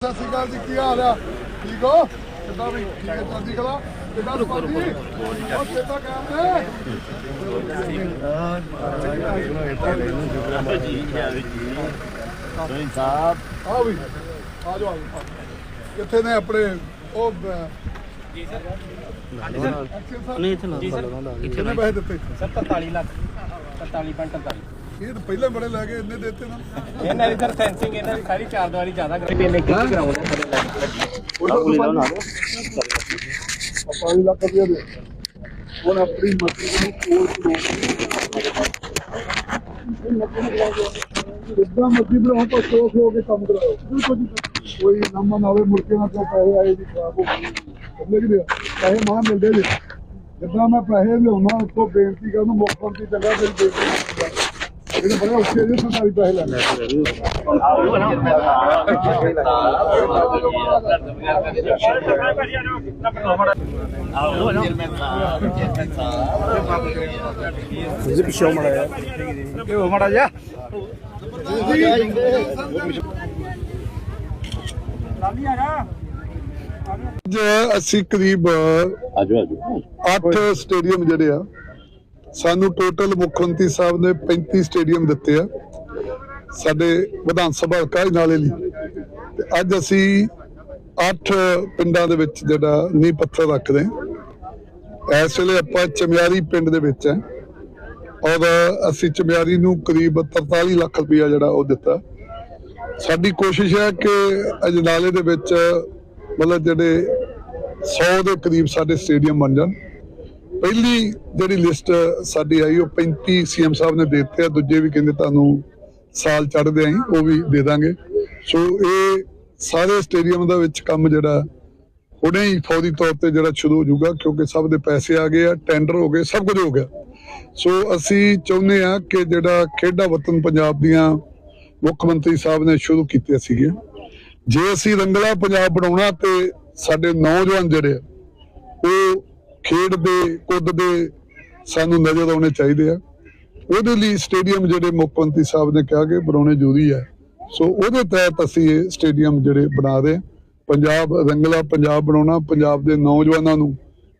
ਸਤਿ ਸ਼੍ਰੀ ਅਕਾਲ ਜੀ ਕੀ ਹਾਲ ਆ? ਠੀਕ ਹੋ? ਕਿੱਦਾਂ ਵੀ? ਠੀਕ ਹੈ ਚੜ੍ਹਦੀ ਕਲਾ? ਕਿੱਦਾਂ ਸੁਪਾਜੀ ਉਹ ਕਿੱਦਾਂ ਕੰਮ ਨੇ ਸਾਹਿਬ ਆਓ ਵੀ ਆ ਜਾਓ ਆ ਜਾਓ ਕਿੱਥੇ ਨੇ ਆਪਣੇ ਉਹ ਜੀ ਸਰ। ਨਹੀਂ ਇੱਥੇ ਨਾ ਕਿੰਨੇ ਪੈਸੇ ਦਿੱਤੇ? ਸਰ 43 ਲੱਖ 43.43 ਇਹ ਤਾਂ ਪਹਿਲਾਂ ਬੜੇ ਲੈ ਗਏ ਇੰਨੇ ਦਿੱਤੇ ਨਾ। ਇਹਨਾਂ ਦੀ ਸਰ ਫੈਂਸਿੰਗ ਇਹਨਾਂ ਦੀ ਸਾਰੀ ਚਾਰ ਦੀਵਾਰੀ ਜ਼ਿਆਦਾ ਕਰਾਈ। ਇਹਨੇ ਕੀ ਕਰਾਉਂਦਾ ਉਹਨਾਂ ਪੰਜ ਲੱਖ ਰੁਪਏ ਦੇ। ਹੁਣ ਆਪਣੀ ਮਰਜ਼ੀ ਨੂੰ ਕੋਲ ਜਿੱਦਾਂ ਮਰਜ਼ੀ ਬਣਾਓ ਤਾਂ ਸੋਖ ਹੋ ਕੇ ਕੰਮ ਕਰਾਓ। ਕੋਈ ਨਾਮਾ ਨਾ ਹੋਵੇ ਮੁਰਕੇ ਨਾਲ ਕਿਉਂ ਪੈਸੇ ਆਏ ਜੀ ਖਰਾਬ ਹੋ ਗਏ ਸਮਝ ਗਏ ਪੈਸੇ ਮਾਂ ਮਿਲਦੇ ਜੀ ਜਿੱਦਾਂ ਮੈਂ ਪੈਸੇ ਲਿਆਉਣਾ ਉਸ ਤੋਂ ਬੇਨਤੀ ਕਰਨ ਮੁੱਖ ਮੰਤਰੀ ਚੰਗਾ ਫਿਰ ਬੇਨਤੀ ਇਹਨੇ ਬੜੇ ਔਖੇ ਜਿਹੇ ਸਰਕਾਰੀ ਪੈਸੇ ਲੈਣੇ ਜੀ ਪਿੱਛੋਂ ਮੜਾ ਕਿ ਉਹ ਮੜਾ ਜਾ ਅੱਜ ਅਸੀਂ ਕਰੀਬ ਆਜੋ ਆਜੋ। 8 ਸਟੇਡੀਅਮ ਜਿਹੜੇ ਆ ਸਾਨੂੰ ਟੋਟਲ ਮੁੱਖ ਮੰਤਰੀ ਸਾਹਿਬ ਨੇ 35 ਸਟੇਡੀਅਮ ਦਿੱਤੇ ਆ। ਸਾਡੇ ਵਿਧਾਨ ਸਭਾ ਹਲਕਾ ਨਾਲੇ ਲਈ। ਤੇ ਅੱਜ ਅਸੀਂ 8 ਪਿੰਡਾਂ ਦੇ ਵਿੱਚ ਜਿਹੜਾ ਨੀਂਹ ਪੱਥਰ ਰੱਖਦੇ ਹਾਂ। ਇਸ ਵੇਲੇ ਆਪਾਂ ਚਮਿਆਰੀ ਪਿੰਡ ਦੇ ਵਿੱਚ ਹੈ। ਔਰ ਅਸੀਂ ਚਮਿਆਰੀ ਨੂੰ ਕਰੀਬ 43 ਲੱਖ ਰੁਪਇਆ ਜਿਹੜਾ ਉਹ ਦਿੱਤਾ। ਸਾਡੀ ਕੋਸ਼ਿਸ਼ ਹੈ ਕਿ ਅਜਨਾਲੇ ਦੇ ਵਿੱਚ ਮਤਲਬ ਜਿਹੜੇ 100 ਦੇ ਕਰੀਬ ਸਾਡੇ ਸਟੇਡੀਅਮ ਬਣ ਜਾਣ। ਪਹਿਲੀ ਜਿਹੜੀ ਲਿਸਟ ਸਾਡੀ ਆਈ ਉਹ 35 ਸੀਐਮ ਸਾਹਿਬ ਨੇ ਦੇ ਦਿੱਤੇ ਆ ਦੂਜੇ ਵੀ ਕਹਿੰਦੇ ਤੁਹਾਨੂੰ ਸਾਲ ਚੜਦੇ ਆਂ ਉਹ ਵੀ ਦੇ ਦਾਂਗੇ। ਸੋ ਇਹ ਸਾਰੇ ਸਟੇਡੀਅਮ ਦਾ ਵਿੱਚ ਕੰਮ ਜਿਹੜਾ ਹੁਣੇ ਹੀ ਫੌਰੀ ਤੌਰ ਤੇ ਜਿਹੜਾ ਸ਼ੁਰੂ ਹੋ ਜਾਊਗਾ ਕਿਉਂਕਿ ਸਭ ਦੇ ਪੈਸੇ ਆ ਗਏ ਆ ਟੈਂਡਰ ਹੋ ਗਏ ਸਭ ਕੁਝ ਹੋ ਗਿਆ। ਸੋ ਅਸੀਂ ਚਾਹੁੰਦੇ ਆ ਕਿ ਜਿਹੜਾ ਖੇਡਾਂ ਵਤਨ ਪੰਜਾਬ ਦੀਆਂ ਮੁੱਖ ਮੰਤਰੀ ਸਾਹਿਬ ਨੇ ਸ਼ੁਰੂ ਕੀਤੀਆਂ ਸੀਗੀਆਂ ਜੇ ਅਸੀਂ ਰੰਗਲਾ ਪੰਜਾਬ ਬਣਾਉਣਾ ਤੇ ਸਾਡੇ ਨੌਜਵਾਨ ਜਿਹੜੇ ਆ, ਉਹ ਖੇਡਦੇ ਕੁੱਦਦੇ ਸਾਨੂੰ ਨਜ਼ਰ ਆਉਣੇ ਚਾਹੀਦੇ ਆ। ਉਹਦੇ ਲਈ ਸਟੇਡੀਅਮ ਜਿਹੜੇ ਮੁੱਖ ਮੰਤਰੀ ਸਾਹਿਬ ਨੇ ਕਿਹਾ ਕਿ ਬਣਾਉਣੇ ਜ਼ਰੂਰੀ ਹੈ ਸੋ ਉਹਦੇ ਤਹਿਤ ਅਸੀਂ ਇਹ ਸਟੇਡੀਅਮ ਜਿਹੜੇ ਬਣਾ ਰਹੇ। ਪੰਜਾਬ ਰੰਗਲਾ ਪੰਜਾਬ ਬਣਾਉਣਾ ਪੰਜਾਬ ਦੇ ਨੌਜਵਾਨਾਂ ਨੂੰ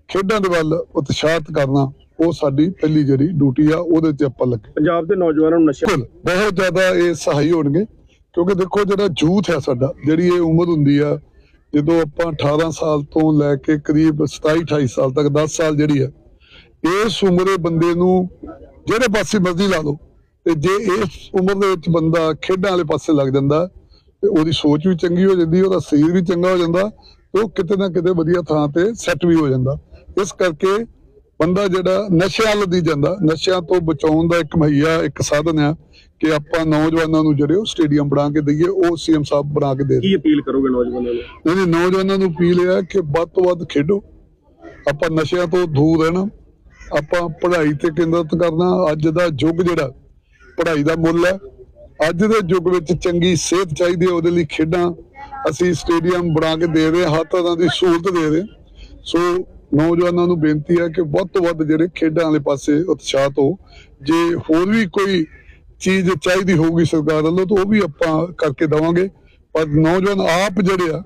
ਖੇਡਾਂ ਦੇ ਵੱਲ ਉਤਸ਼ਾਹਿਤ ਕਰਨਾ ਉਹ ਸਾਡੀ ਪਹਿਲੀ ਜਿਹੜੀ ਡਿਊਟੀ ਆ ਉਹਦੇ ਤੇ ਆਪਾਂ ਲੱਗੇ। ਪੰਜਾਬ ਦੇ ਨੌਜਵਾਨਾਂ ਨੂੰ ਨਸ਼ਾ ਬਹੁਤ ਜ਼ਿਆਦਾ ਇਹ ਸਹਾਈ ਹੋਣਗੇ। ਕਿਉਂਕਿ ਦੇਖੋ ਜਿਹੜਾ ਯੂਥ ਹੈ ਸਾਡਾ ਜਿਹੜੀ ਇਹ ਉਮਰ ਹੁੰਦੀ ਆ ਜਦੋਂ ਆਪਾਂ 18 ਸਾਲ ਤੋਂ ਲੈ ਕੇ ਕਰੀਬ 27 28 ਸਾਲ ਤੱਕ 10 ਸਾਲ ਜਿਹੜੀ ਹੈ ਇਸ ਉਮਰੇ ਬੰਦੇ ਨੂੰ ਜਿਹੜੇ ਪਾਸੇ ਮਰਜ਼ੀ ਲਾ ਲਓ, ਤੇ ਜੇ ਇਸ ਉਮਰ ਦੇ ਵਿੱਚ ਬੰਦਾ ਖੇਡਾਂ ਵਾਲੇ ਪਾਸੇ ਲੱਗ ਜਾਂਦਾ, ਤੇ ਉਹਦੀ ਸੋਚ ਵੀ ਚੰਗੀ ਹੋ ਜਾਂਦੀ, ਉਹਦਾ ਸਰੀਰ ਵੀ ਚੰਗਾ ਹੋ ਜਾਂਦਾ, ਤੇ ਉਹ ਕਿਤੇ ਨਾ ਕਿਤੇ ਵਧੀਆ ਥਾਂ ਤੇ ਸੈੱਟ ਵੀ ਹੋ ਜਾਂਦਾ। ਇਸ ਕਰਕੇ ਬੰਦਾ ਜਿਹੜਾ ਨਸ਼ਿਆਂ ਵੱਲ ਦੀ ਜਾਂਦਾ, ਨਸ਼ਿਆਂ ਤੋਂ ਬਚਾਉਣ ਦਾ ਇੱਕ ਮਹਈਆ, ਇੱਕ ਸਾਧਨ ਆ ਕਿ ਆਪਾਂ ਨੌਜਵਾਨਾਂ ਨੂੰ ਜਿਹੜੇ ਉਹ ਸਟੇਡੀਅਮ ਬਣਾ ਕੇ ਦਈਏ ਉਹ ਸੀਐਮ ਸਾਹਿਬ ਬਣਾ ਕੇ ਦੇ। ਕੀ ਅਪੀਲ ਕਰੋਗੇ ਨੌਜਵਾਨਾਂ ਨੂੰ? ਨਹੀਂ ਨਹੀਂ ਨੌਜਵਾਨਾਂ ਨੂੰ ਅਪੀਲ ਹੈ ਕਿ ਵੱਧ ਤੋਂ ਵੱਧ ਖੇਡੋ। ਆਪਾਂ ਨਸ਼ਿਆਂ ਤੋਂ ਦੂਰ ਰਹਿਣਾ। ਆਪਾਂ ਪੜ੍ਹਾਈ ਤੇ ਕੇਂਦਰਿਤ ਕਰਨਾ। ਅੱਜ ਦਾ ਯੁੱਗ ਜਿਹੜਾ ਪੜ੍ਹਾਈ ਦਾ ਮੁੱਲ ਹੈ। ਅੱਜ ਦੇ ਯੁੱਗ ਵਿੱਚ ਚੰਗੀ ਸਿਹਤ ਚਾਹੀਦੀ ਹੈ ਉਹਦੇ ਲਈ ਖੇਡਾਂ ਅਸੀਂ ਸਟੇਡੀਅਮ ਬਣਾ ਕੇ ਦੇ ਰਹੇ ਹਰ ਤਰ੍ਹਾਂ ਦੀ ਸਹੂਲਤ ਦੇ ਰਹੇ। ਸੋ ਨੌਜਵਾਨਾਂ ਨੂੰ ਬੇਨਤੀ ਹੈ ਕਿ ਵੱਧ ਤੋਂ ਵੱਧ ਜਿਹੜੇ ਖੇਡਾਂ ਵਾਲੇ ਪਾਸੇ ਉਤਸ਼ਾਹਤ ਹੋ ਜੇ ਹੋਰ ਵੀ ਕੋਈ ਚੀਜ਼ ਚਾਹੀਦੀ ਹੋਊਗੀ ਸਰਕਾਰ ਵੱਲੋਂ ਤਾਂ ਉਹ ਵੀ ਆਪਾਂ ਕਰਕੇ ਦਵਾਂਗੇ। ਪਰ ਨੌਜਵਾਨ ਆਪ ਜਿਹੜੇ ਆ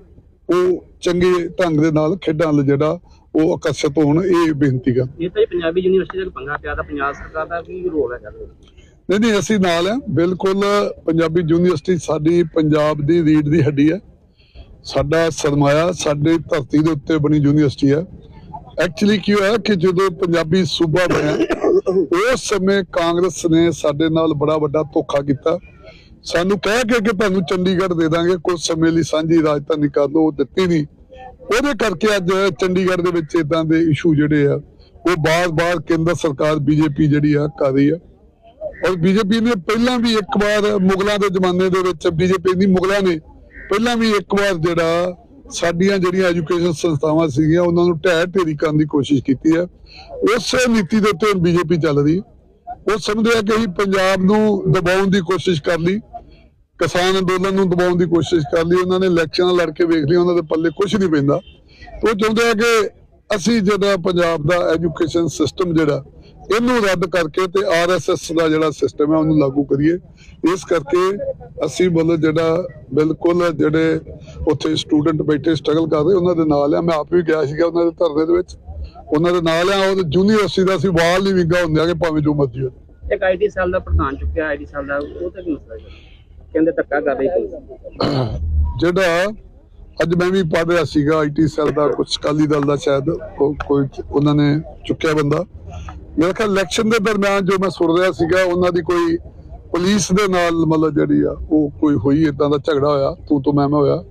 ਉਹ ਚੰਗੇ ਢੰਗ ਦੇ ਨਾਲ ਖੇਡਾਂ ਵੱਲ ਜਿਹੜਾ ਉਹ ਆਕਰਸ਼ਿਤ ਹੋਣ ਇਹ ਬੇਨਤੀ ਕਰ ਇਹ ਤਾਂ ਪੰਜਾਬੀ ਯੂਨੀਵਰਸਿਟੀ ਦਾ ਪੰਗਾ ਪਿਆ ਤਾਂ ਪੰਜਾਬ ਸਰਕਾਰ ਦਾ ਕੀ ਰੋਲ ਹੈ ਨਹੀਂ ਨਹੀਂ ਅਸੀਂ ਨਾਲ ਆ। ਬਿਲਕੁਲ ਪੰਜਾਬੀ ਯੂਨੀਵਰਸਿਟੀ ਸਾਡੀ ਪੰਜਾਬ ਦੀ ਰੀੜ ਦੀ ਹੱਡੀ ਹੈ ਸਾਡਾ ਸਰਮਾਇਆ ਸਾਡੇ ਧਰਤੀ ਦੇ ਉੱਤੇ ਬਣੀ ਯੂਨੀਵਰਸਿਟੀ ਹੈ ਐਕਚੁਅਲੀ ਕੀ ਹੋਇਆ ਕਿ ਜਦੋਂ ਪੰਜਾਬੀ ਸੂਬਾ ਬਣਿਆ, ਉਸ ਸਮੇਂ ਕਾਂਗਰਸ ਨੇ ਸਾਡੇ ਨਾਲ ਬੜਾ ਵੱਡਾ ਧੋਖਾ ਕੀਤਾ। ਸਾਨੂੰ ਕਹਿ ਕੇ ਕਿ ਤੁਹਾਨੂੰ ਚੰਡੀਗੜ੍ਹ ਦੇ ਦਾਂਗੇ ਕੁਝ ਸਮੇਂ ਲਈ ਸਾਂਝੀ ਰਾਜਧਾਨੀ ਕਰ ਲਓ ਉਹ ਦਿੱਤੀ ਨਹੀਂ। ਉਹਦੇ ਕਰਕੇ ਅੱਜ ਚੰਡੀਗੜ੍ਹ ਦੇ ਵਿੱਚ ਇਦਾਂ ਦੇ ਇਸ਼ੂ ਜਿਹੜੇ ਆ, ਉਹ ਬਾਰ-ਬਾਰ ਕੇਂਦਰ ਸਰਕਾਰ, ਬੀਜੇਪੀ ਜਿਹੜੀ ਆ, ਕਰ ਰਹੀ ਆ। ਔਰ ਬੀਜੇਪੀ ਨੇ ਪਹਿਲਾਂ ਵੀ ਇੱਕ ਵਾਰ ਮੁਗਲਾਂ ਦੇ ਜ਼ਮਾਨੇ ਦੇ ਵਿੱਚ, ਬੀਜੇਪੀ ਦੀ ਮੁਗਲਾਂ ਨੇ ਪਹਿਲਾਂ ਵੀ ਇੱਕ ਵਾਰ ਜਿਹੜਾ ਸਾਡੀਆਂ ਜਿਹੜੀਆਂ ਐਜੂਕੇਸ਼ਨ ਸੰਸਥਾਵਾਂ ਸੀਗੀਆਂ, ਉਹਨਾਂ ਨੂੰ ਢਹਿ ਢੇਰੀ ਕਰਨ ਦੀ ਕੋਸ਼ਿਸ਼ ਕੀਤੀ ਹੈ। ਉਸੇ ਨੀਤੀ ਦੇ ਉੱਤੇ ਬੀਜੇਪੀ ਚੱਲ ਰਹੀ ਉਹ ਸਮਝਦੇ ਆ ਕਿ ਅਸੀਂ ਪੰਜਾਬ ਨੂੰ ਦਬਾਉਣ ਦੀ ਕੋਸ਼ਿਸ਼ ਕਰ ਲਈ, ਕਿਸਾਨ ਅੰਦੋਲਨ ਨੂੰ ਦਬਾਉਣ ਦੀ ਕੋਸ਼ਿਸ਼ ਕਰ ਲਈ, ਉਹਨਾਂ ਨੇ ਇਲੈਕਸ਼ਨਾਂ ਲੜ ਕੇ ਵੇਖ ਲਈ ਉਹਨਾਂ ਦੇ ਪੱਲੇ ਕੁਝ ਨਹੀਂ ਪੈਂਦਾ। ਉਹ ਚਾਹੁੰਦੇ ਆ ਕਿ ਅਸੀਂ ਜਿਹੜਾ ਪੰਜਾਬ ਦਾ ਐਜੂਕੇਸ਼ਨ ਸਿਸਟਮ ਜਿਹੜਾ ਇਹਨੂੰ ਰੱਦ ਕਰਕੇ ਤੇ ਆਰਐਸਐਸ ਦਾ ਜਿਹੜਾ ਸਿਸਟਮ ਹੈ ਉਹਨੂੰ ਲਾਗੂ ਕਰੀਏ। ਇਸ ਕਰਕੇ ਅਸੀਂ ਮਤਲਬ ਜਿਹੜਾ ਬਿਲਕੁਲ ਜਿਹੜੇ ਉੱਥੇ ਸਟੂਡੈਂਟ ਬੈਠੇ ਸਟਰਗਲ ਕਰ ਰਹੇ ਉਹਨਾਂ ਦੇ ਨਾਲ ਆ। ਮੈਂ ਆਪ ਵੀ ਗਿਆ ਸੀਗਾ ਉਹਨਾਂ ਦੇ ਧਰਨੇ ਦੇ ਵਿੱਚ। ਉਹਨਾਂ ਦੇ ਨਾਲ ਆ ਉਹ ਯੂਨੀਵਰਸਿਟੀ ਦਾ ਅਸੀਂ ਵਾਲ ਨਹੀਂ ਵਿੰਗਾ ਹੁੰਦੇ ਆ ਕਿ ਭਾਵੇਂ ਜੋ ਮਰਜ਼ੀ ਹੋਵੇ ਇੱਕ ਆਈਟੀ ਸੈੱਲ ਦਾ ਪ੍ਰਧਾਨ ਚੁੱਕਿਆ ਆਈਟੀ ਸੈੱਲ ਦਾ ਉਹ ਤਾਂ ਕੀ ਮਸਲਾ ਹੈ ਕਹਿੰਦੇ ਧੱਕਾ ਕਰ ਰਹੀ ਪੁਲਿਸ ਜਿਹੜਾ ਅੱਜ ਮੈਂ ਵੀ ਪੜ੍ਹ ਰਿਹਾ ਸੀਗਾ ਆਈਟੀ ਸੈੱਲ ਦਾ ਕੁਝ ਕਾਲੀ ਦਲ ਦਾ ਸ਼ਾਇਦ ਕੋਈ ਉਹਨਾਂ ਨੇ ਚੁੱਕਿਆ ਬੰਦਾ। ਮੇਰੇ ਖਿਆਲ ਇਲੈਕਸ਼ਨ ਦੇ ਦਰਮਿਆਨ ਜੋ ਮੈਂ ਸੁਣ ਰਿਹਾ ਸੀਗਾ, ਉਹਨਾਂ ਦੀ ਕੋਈ ਪੁਲਿਸ ਦੇ ਨਾਲ ਮਤਲਬ ਜਿਹੜੀ ਆ, ਉਹ ਕੋਈ ਹੋਈ ਇਦਾਂ ਦਾ ਝਗੜਾ ਹੋਇਆ, ਤੂੰ ਤੋਂ ਮੈਂ ਮੈਂ ਹੋਇਆ।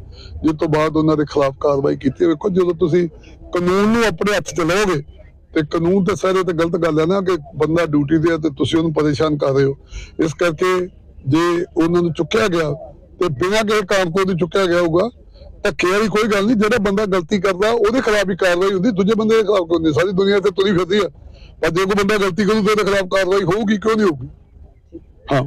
ਜਿਸ ਤੋਂ ਬਾਅਦ ਉਹਨਾਂ ਦੇ ਖਿਲਾਫ ਕਾਰਵਾਈ ਕੀਤੀ। ਵੇਖੋ, ਜਦੋਂ ਤੁਸੀਂ ਕਾਨੂੰਨ ਨੂੰ ਆਪਣੇ ਹੱਥ 'ਚ ਲਓਗੇ ਤੇ ਕਾਨੂੰਨ ਤੇ ਸਾਰੇ ਤੇ ਗਲਤ ਗੱਲ ਹੈ ਨਾ ਕਿ ਬੰਦਾ ਡਿਊਟੀ ਤੇ ਹੈ ਤੇ ਤੁਸੀਂ ਉਹਨੂੰ ਪਰੇਸ਼ਾਨ ਕਰ ਰਹੇ ਹੋ। ਇਸ ਕਰਕੇ ਜੇ ਉਹਨਾਂ ਨੂੰ ਚੁੱਕਿਆ ਗਿਆ, ਤੇ ਬਿਨਾਂ ਕਿਸੇ ਕਾਰਨ ਤੋਂ ਉਹਦੀ ਚੁੱਕਿਆ ਗਿਆ ਹੋਊਗਾ ਧੱਕੇ ਵਾਲੀ ਕੋਈ ਗੱਲ ਨਹੀਂ। ਜਿਹੜਾ ਬੰਦਾ ਗਲਤੀ ਕਰਦਾ, ਉਹਦੇ ਖਿਲਾਫ ਹੀ ਕਾਰਵਾਈ ਹੁੰਦੀ, ਦੂਜੇ ਬੰਦੇ ਦੇ ਖਿਲਾਫ ਕੋਈ ਨਹੀਂ। ਸਾਰੀ ਦੁਨੀਆ ਤੇ ਤੁਰੀ ਫਿਰਦੀ ਹੈ ਪਰ ਜੇ ਕੋਈ ਬੰਦਾ ਗਲਤੀ ਕਰੂ ਤੇ ਉਹਦੇ ਖਿਲਾਫ ਕਾਰਵਾਈ ਹੋਊਗੀ, ਕਿਉਂ ਨਹੀਂ ਹੋਊਗੀ? ਹਾਂ।